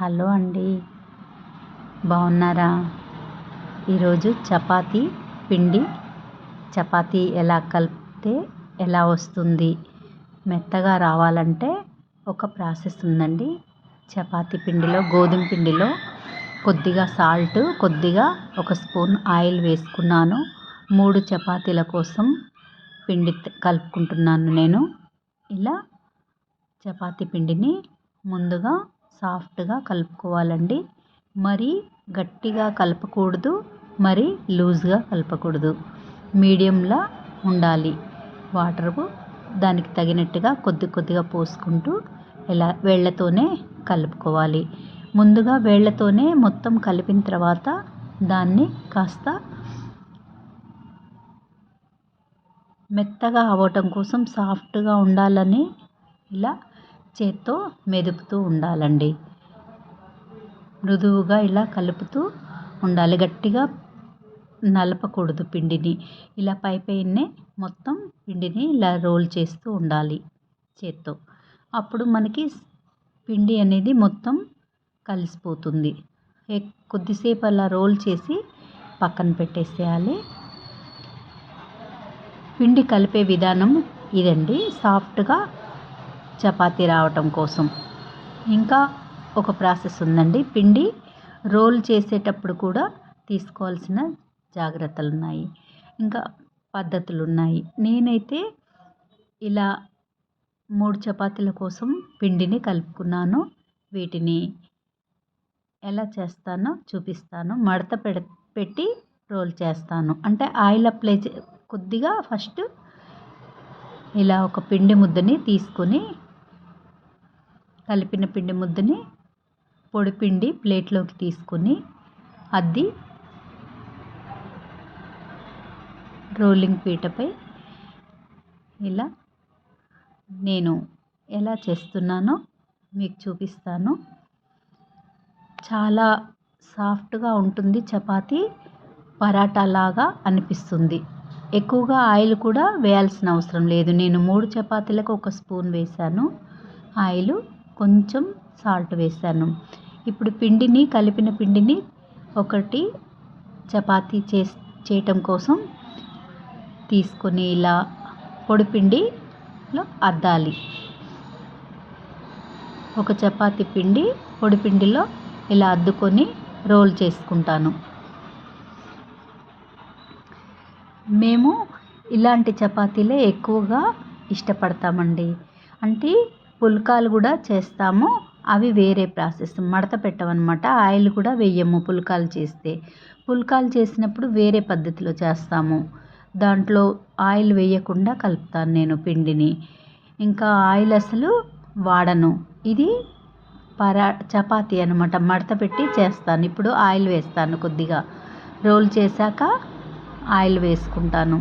Hello అండి. బాగున్నారా? ఈరోజు చపాతీ పిండి. చపాతీ ఎలా కలిపితే ఎలా వస్తుంది? మెత్తగా రావాలంటే ఒక ప్రాసెస్ ఉందండి. చపాతీ పిండిలో గోధుమ పిండిలో కొద్దిగా సాల్ట్ కొద్దిగా ఒక స్పూన్ ఆయిల్ వేసుకున్నాను. మూడు చపాతీల కోసం పిండి కలుపుకుంటున్నాను నేను. ఇలా చపాతీ పిండిని ముందుగా సాఫ్ట్గా కలుపుకోవాలండి. మరీ గట్టిగా కలపకూడదు మరీ లూజ్గా కలపకూడదు. మీడియంలా ఉండాలి. వాటరు దానికి తగినట్టుగా కొద్ది కొద్దిగా పోసుకుంటూ ఇలా వేళ్ళతోనే కలుపుకోవాలి. ముందుగా వేళ్ళతోనే మొత్తం కలిపిన తర్వాత దాన్ని కాస్త మెత్తగా అవ్వటం కోసం సాఫ్ట్గా ఉండాలని ఇలా చేత్తో మెదుపుతూ ఉండాలండి. మృదువుగా ఇలా కలుపుతూ ఉండాలి. గట్టిగా నలపకూడదు పిండిని. ఇలా పై పైనే మొత్తం పిండిని ఇలా రోల్ చేస్తూ ఉండాలి చేత్తో. అప్పుడు మనకి పిండి అనేది మొత్తం కలిసిపోతుంది. కొద్దిసేపు అలా రోల్ చేసి పక్కన పెట్టేసేయాలి. పిండి కలిపే విధానం ఇదండి. సాఫ్ట్గా చపాతీ రావటం కోసం. ఇంకా ఒక ప్రాసెస్ ఉందండి. పిండి రోల్ చేసేటప్పుడు కూడా తీసుకోవాల్సిన జాగ్రత్తలు ఉన్నాయి ఇంకా పద్ధతులు ఉన్నాయి నేనైతే ఇలా మూడు చపాతీల కోసం పిండిని కలుపుకున్నాను. వీటిని ఎలా చేస్తానో చూపిస్తాను. మడత పెడ పెట్టి రోల్ చేస్తాను. అంటే ఆయిల్ అప్లై చే కొద్దిగా ఫస్ట్ ఇలా ఒక పిండి ముద్దని తీసుకొని కలిపిన పిండి ముద్దని పొడి పిండి ప్లేట్లోకి తీసుకొని అద్ది రోలింగ్ పీటపై ఇలా నేను ఎలా చేస్తున్నానో మీకు చూపిస్తాను. చాలా సాఫ్ట్గా ఉంటుంది చపాతీ పరాటా లాగా అనిపిస్తుంది. ఎక్కువగా ఆయిల్ కూడా వేయాల్సిన అవసరం లేదు. నేను మూడు చపాతీలకు ఒక స్పూన్ వేసాను ఆయిల్ కొంచెం సాల్ట్ వేసాను. ఇప్పుడు పిండిని కలిపిన పిండిని ఒకటి చపాతీ చే చేయటం కోసం తీసుకొని ఇలా పొడి పిండిలో అద్దాలి. ఒక చపాతీ పిండి పొడి పిండిలో ఇలా అద్దుకొని రోల్ చేసుకుంటాను. మేము ఇలాంటి చపాతీలే ఎక్కువగా ఇష్టపడతామండి. అంటే పుల్కాలు కూడా చేస్తాము. అవి వేరే ప్రాసెస్. మడత పెట్టమన్నమాట. ఆయిల్ కూడా వేయము పుల్కాలు చేస్తే. పుల్కాలు చేసినప్పుడు వేరే పద్ధతిలో చేస్తాము. దాంట్లో ఆయిల్ వేయకుండా కలుపుతాను నేను పిండిని. ఇంకా ఆయిల్ అసలు వాడను. ఇది పరా చపాతీ అనమాట మడత పెట్టి చేస్తాను. ఇప్పుడు ఆయిల్ వేస్తాను కొద్దిగా. రోల్ చేశాక ఆయిల్ వేసుకుంటాను.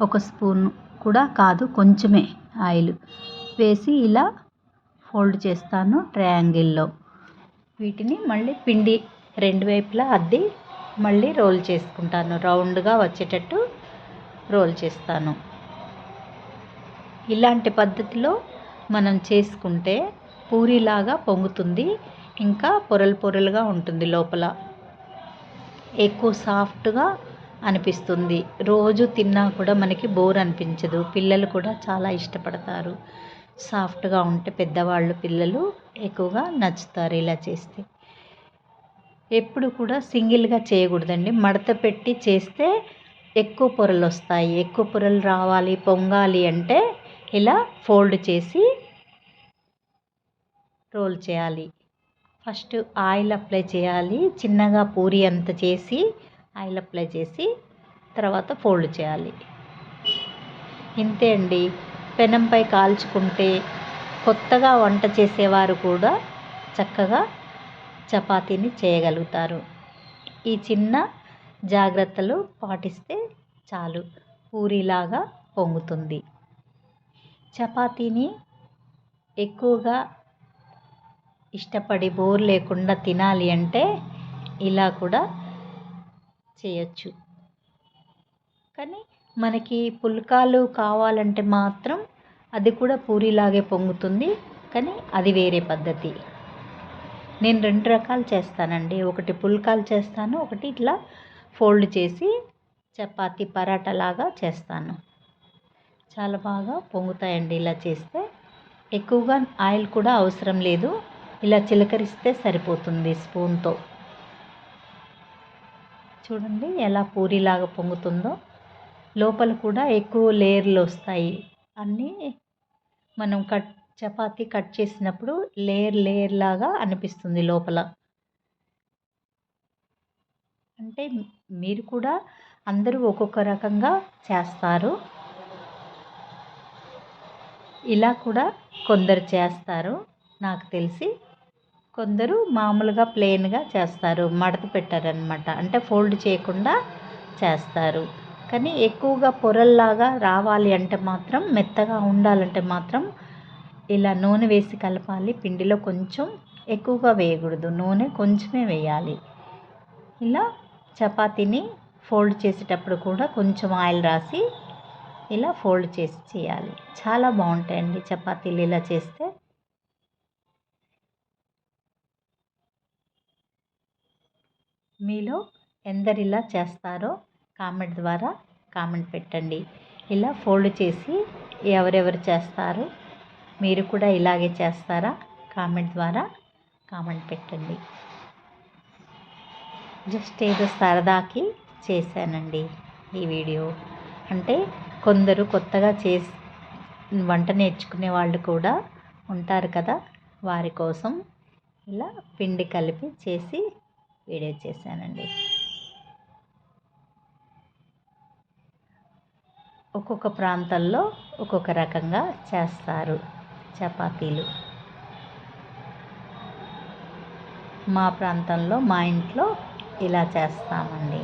ఒక స్పూన్ కూడా కాదు కొంచెమే ఆయిల్. వేసి ఇలా ఫోల్డ్ చేస్తాను ట్రయాంగిల్లో. వీటిని మళ్ళీ పిండి రెండు వైపులా అద్ది మళ్ళీ రోల్ చేసుకుంటాను. రౌండ్గా వచ్చేటట్టు రోల్ చేస్తాను. ఇలాంటి పద్ధతిలో మనం చేసుకుంటే పూరిలాగా పొంగుతుంది ఇంకా పొరలు పొరలుగా ఉంటుంది లోపల. ఎక్కువ సాఫ్ట్గా అనిపిస్తుంది. రోజు తిన్నా కూడా మనకి బోర్ అనిపించదు. పిల్లలు కూడా చాలా ఇష్టపడతారు. సాఫ్ట్గా ఉంటే పెద్దవాళ్ళు పిల్లలు ఎక్కువగా నచ్చుతారు ఇలా చేస్తే. ఎప్పుడు కూడా సింగిల్గా చేయకూడదండి. మడత పెట్టి చేస్తే ఎక్కువ పొరలు వస్తాయి ఎక్కువ పొరలు రావాలి పొంగాలి అంటే ఇలా ఫోల్డ్ చేసి రోల్ చేయాలి. ఫస్ట్ ఆయిల్ అప్లై చేయాలి. చిన్నగా పూరి అంత చేసి ఆయిల్ అప్లై చేసి తర్వాత ఫోల్డ్ చేయాలి. ఇంతే అండి. పెనంపై కాల్చుకుంటే కొత్తగా వంట చేసేవారు కూడా చక్కగా చపాతీని చేయగలుగుతారు. ఈ చిన్న జాగ్రత్తలు పాటిస్తే చాలు. పూరిలాగా పొంగుతుంది. చపాతీని ఎక్కువగా ఇష్టపడి బోర్ లేకుండా తినాలి అంటే ఇలా కూడా చేయొచ్చు. కానీ మనకి పుల్కాలు కావాలంటే మాత్రం అది కూడా పూరీలాగే పొంగుతుంది కానీ అది వేరే పద్ధతి. నేను రెండు రకాలు చేస్తానండి. ఒకటి పుల్కాలు చేస్తాను ఒకటి ఇట్లా ఫోల్డ్ చేసి చపాతి పరాటా లాగా చేస్తాను. చాలా బాగా పొంగుతాయండి ఇలా చేస్తే. ఎక్కువగా ఆయిల్ కూడా అవసరం లేదు. ఇలా చిలకరిస్తే సరిపోతుంది స్పూన్తో. చూడండి ఎలా పూరిలాగా పొంగుతుందో. లోపల కూడా ఎక్కువ లేయర్లు వస్తాయి. అన్నీ మనం కట్ చపాతి కట్ చేసినప్పుడు లేయర్ లేయర్ లాగా అనిపిస్తుంది లోపల. అంటే మీరు కూడా అందరూ ఒక్కొక్క రకంగా చేస్తారు. ఇలా కూడా కొందరు చేస్తారు. నాకు తెలిసి కొందరు మామూలుగా ప్లెయిన్గా చేస్తారు. మడత పెట్టారనమాట అంటే ఫోల్డ్ చేయకుండా చేస్తారు. కానీ ఎక్కువగా పొరల్లాగా రావాలి అంటే మాత్రం మెత్తగా ఉండాలంటే మాత్రం ఇలా నూనె వేసి కలపాలి. పిండిలో కొంచెం ఎక్కువగా వేయకూడదు. నూనె కొంచెమే వేయాలి. ఇలా చపాతీని ఫోల్డ్ చేసేటప్పుడు కూడా కొంచెం ఆయిల్ రాసి ఇలా ఫోల్డ్ చేసి చేయాలి. చాలా బాగుంటాయండి చపాతీలు ఇలా చేస్తే. మీలో ఎందరు ఇలా చేస్తారో కామెంట్ ద్వారా కామెంట్ పెట్టండి. ఇలా ఫోల్డ్ చేసి ఎవరెవరు చేస్తారు మీరు కూడా ఇలాగే చేస్తారా? కామెంట్ ద్వారా కామెంట్ పెట్టండి. జస్ట్ ఏదో సరదాకి చేశానండి ఈ వీడియో. అంటే కొందరు కొత్తగా చేసి వంట నేర్చుకునే వాళ్ళు కూడా ఉంటారు కదా వారి కోసం ఇలా పిండి కలిపి చేసి వీడియో చేశానండి. ఒక్కొక్క ప్రాంతాల్లో ఒక్కొక్క రకంగా చేస్తారు చపాతీలు. మా ప్రాంతంలో మా ఇంట్లో ఇలా చేస్తామండి.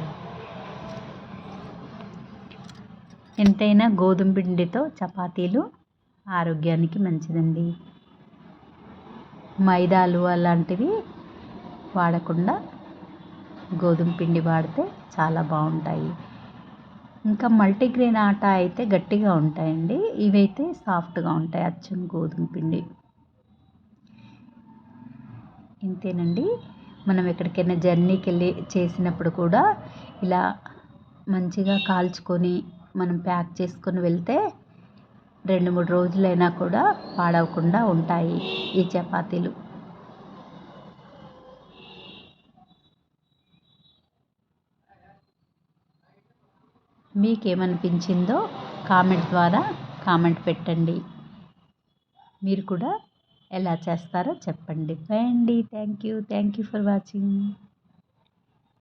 ఎంతైనా గోధుమ పిండితో చపాతీలు ఆరోగ్యానికి మంచిదండి. మైదాలు అలాంటివి వాడకుండా గోధుమ పిండి వాడితే చాలా బాగుంటాయి. ఇంకా మల్టీగ్రెయిన్ ఆటా అయితే గట్టిగా ఉంటాయండి. ఇవైతే సాఫ్ట్గా ఉంటాయి. అచ్చం గోధుమ పిండి. ఇంతేనండి. మనం ఎక్కడికైనా జర్నీకి వెళ్ళి చేసినప్పుడు కూడా ఇలా మంచిగా కాల్చుకొని మనం ప్యాక్ చేసుకొని వెళ్తే రెండు మూడు రోజులైనా కూడా పాడవకుండా ఉంటాయి ఈ చపాతీలు. మీకేమనిపించిందో కామెంట్ ద్వారా కామెంట్ పెట్టండి. మీరు కూడా ఎలా చేస్తారో చెప్పండి. బాయ్ అండి. Thank you thank you for watching